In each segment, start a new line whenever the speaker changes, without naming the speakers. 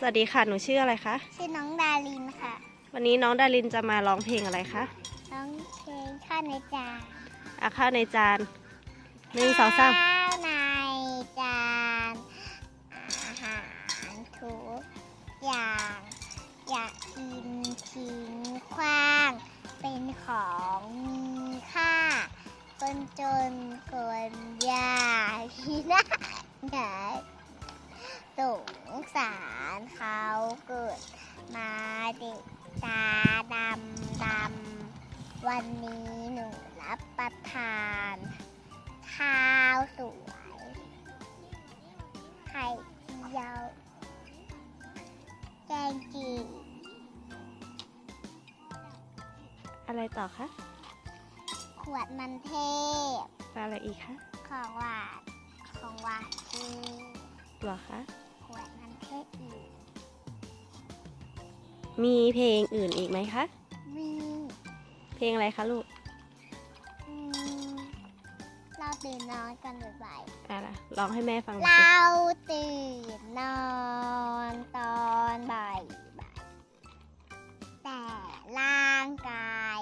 สวัสดีค่ะ หนูชื่ออะไรคะ
ชื่อน้องดารินค่ะ
วันนี้น้องดารินจะมาร้องเพลงอะไรคะ
น้องเพลงข้าวในจาน
อาข้าวในจานหนึ่งสองสาม
ข้าวในจานอาหารทุกอย่างอยากกินทิ้งขว้าง เป็นของมีค่า คนจนคนยากที่น่าหนา สงสารเขาเกิดมาเด็กตาดำดำวันนี้หนูรับประทานข้าวสวยไข่เจียวแกงจืด
อะไรต่อคะ
ขวดมันเทพ
อะไรอีกคะ
ของหวานของหวานคือ
หรอคะ
ขวด มันเทพอีก
มีเพลงอื่นอีกไหมคะ
มี
เพลงอะไรคะลูก
อืมเราตื่นนอนกันบ่อย
อะไรร้องให้แม่ฟังห
ๆ
น่อยสิ
เราตื่นนอนตอนบ่ายบ่ายแต่ร่างกาย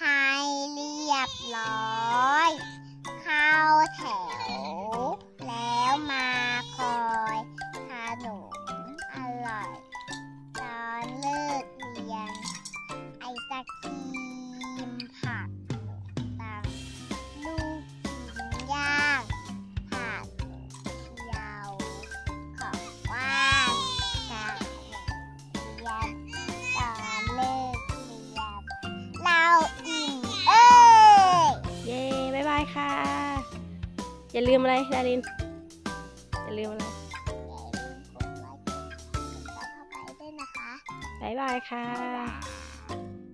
ให้เรียบร้อย
อย่าลืมอะไรดาริน อย่าลืมอะไร
อย่าลืมกดไลค์กดติดตามเข้าไปด้วยนะคะ
บ๊ายบายค่ะ
บ๊ายบาย